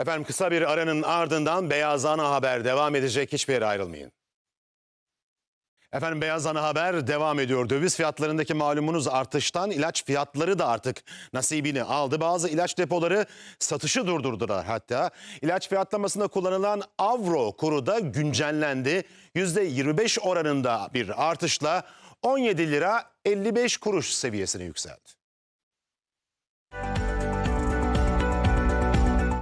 Efendim kısa bir aranın ardından Beyaz Ana Haber devam edecek. Hiçbir yere ayrılmayın. Efendim Beyaz Ana Haber devam ediyor. Döviz fiyatlarındaki malumunuz artıştan ilaç fiyatları da artık nasibini aldı. Bazı ilaç depoları satışı durdurdular hatta. İlaç fiyatlamasında kullanılan avro kuru da güncellendi. %25 oranında bir artışla 17 lira 55 kuruş seviyesine yükseldi.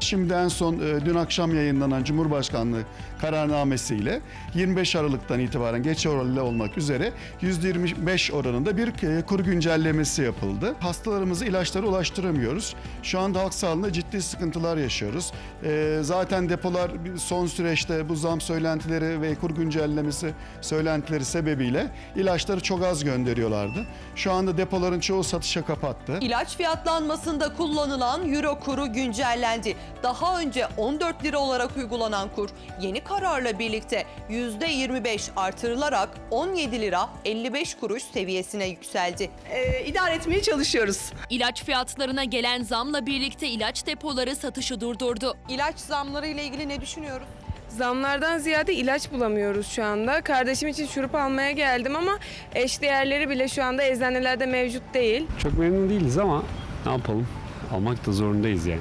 Şimdi en son e, dün akşam yayınlanan Cumhurbaşkanlığı kararnamesiyle 25 Aralık'tan itibaren geç oranlı olmak üzere %25 oranında bir e, kur güncellemesi yapıldı. Hastalarımızı ilaçlara ulaştıramıyoruz. Şu anda halk sağlığında ciddi sıkıntılar yaşıyoruz. E, Zaten depolar son süreçte bu zam söylentileri ve kur güncellemesi söylentileri sebebiyle ilaçları çok az gönderiyorlardı. Şu anda depoların çoğu satışa kapattı. İlaç fiyatlanmasında kullanılan euro kuru güncellendi. Daha önce 14 lira olarak uygulanan kur yeni kararla birlikte %25 artırılarak 17 lira 55 kuruş seviyesine yükseldi. Ee, idare etmeye çalışıyoruz. İlaç fiyatlarına gelen zamla birlikte ilaç depoları satışı durdurdu. İlaç zamları ile ilgili ne düşünüyoruz? Zamlardan ziyade ilaç bulamıyoruz şu anda. Kardeşim için şurup almaya geldim ama eşdeğerleri bile şu anda eczanelerde mevcut değil. Çok memnun değiliz ama ne yapalım? Almak da zorundayız yani.